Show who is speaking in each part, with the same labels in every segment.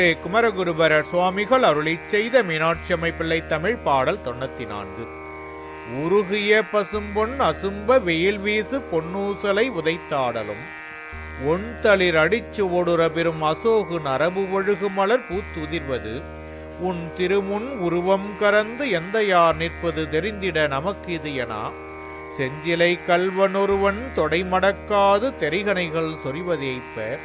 Speaker 1: பொருட்டே குமரகுருபர சுவாமிகள் அருளிச் செய்த மீனாட்சியம்மை பிள்ளை தமிழ் பாடல் தொண்ணூத்தி நான்கு உருகிய பசும்பொன் அசும்ப வெயில் வீசு பொன்னூசலை உதைத்தாடலும். ஒன் தளிர் அடிச்சு ஓடுற பெரும் அசோகு நரபு ஒழுகு மலர் பூத்துதிர்வது. உன் திருமுன் உருவம் கரந்து எந்தையார் நிற்பது தெரிந்திட நமக்கு இது என? செஞ்சிலை கல்வனொருவன் தொடைமடக்காது தெரிகணைகள் சொரிவதேய்ப்ப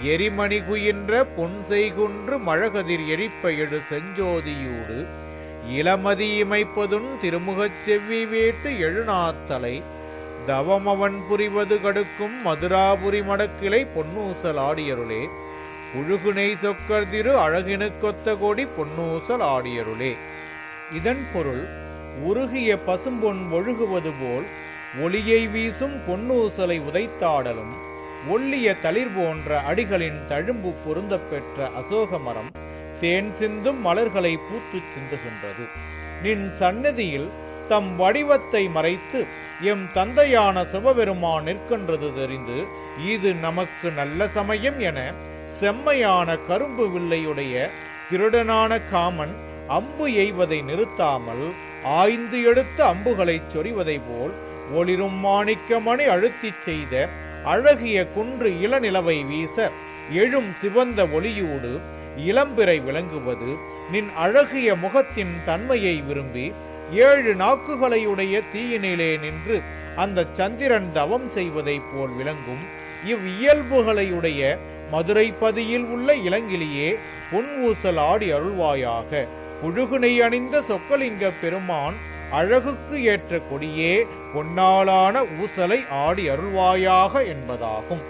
Speaker 1: எரிமணிகுயின்ற குயின்ற பொன் செய்குன்று மழகதிர் எரிப்ப செஞ்சோதியூடு இளமதி இமைப்பதுன் திருமுகச் செவ்வி வேட்டு எழுநாத்தலை தவமவன் புரிவது கடுக்கும் மதுராபுரி மடக்கிளை பொன்னூசல் ஆடியருளே புழுகுனை சொக்கர் திரு அழகினு கொடி பொன்னூசல் ஆடியருளே. இதன் பொருள் உருகிய பசும்பொன் ஒழுகுவது போல் ஒளியை வீசும் பொன்னூசலை உதைத்தாடலும் ஒல்லிய தளிர் போன்ற அடிகளின் தழும்பு பொருந்த பெற்ற அசோக மரம் தேன் சிந்தும் மலர்களை பூத்து சிந்துகின்றது. நின் சன்னதியில் தம் வடிவத்தை மறைத்து எம் தந்தையான சிவபெருமான் நிற்கின்றது தெரிந்து இது நமக்கு நல்ல சமயம் என செம்மையான கரும்பு வில்லையுடைய திருடனான காமன் அம்பு எய்வதை நிறுத்தாமல் ஆய்ந்து எடுத்த அம்புகளைச் சொறிவதை போல் ஒளிரும் மாணிக்கமணி அழுத்திச் செய்த அழகிய குன்று இளநிலவை வீச எழும் சிவந்த ஒளியூடு இளம்பிறை விளங்குவது நின் அழகிய முகத்தின் தன்மையை விரும்பி ஏழு நாக்குகளையுடைய தீயினிலே நின்று அந்த சந்திரன் தவம் செய்வதைப் போல் விளங்கும் இவ்வியல்புகளையுடைய மதுரை பதியில் உள்ள இளங்கிலியே பொன்வூசல் ஆடி அருள்வாயாக. புழுகுனை அணிந்த சொக்கலிங்க பெருமான் அழகுக்கு ஏற்ற கொடியே பொன்னாலான ஊசலை ஆடி அருள்வாயாக என்பதாகும்.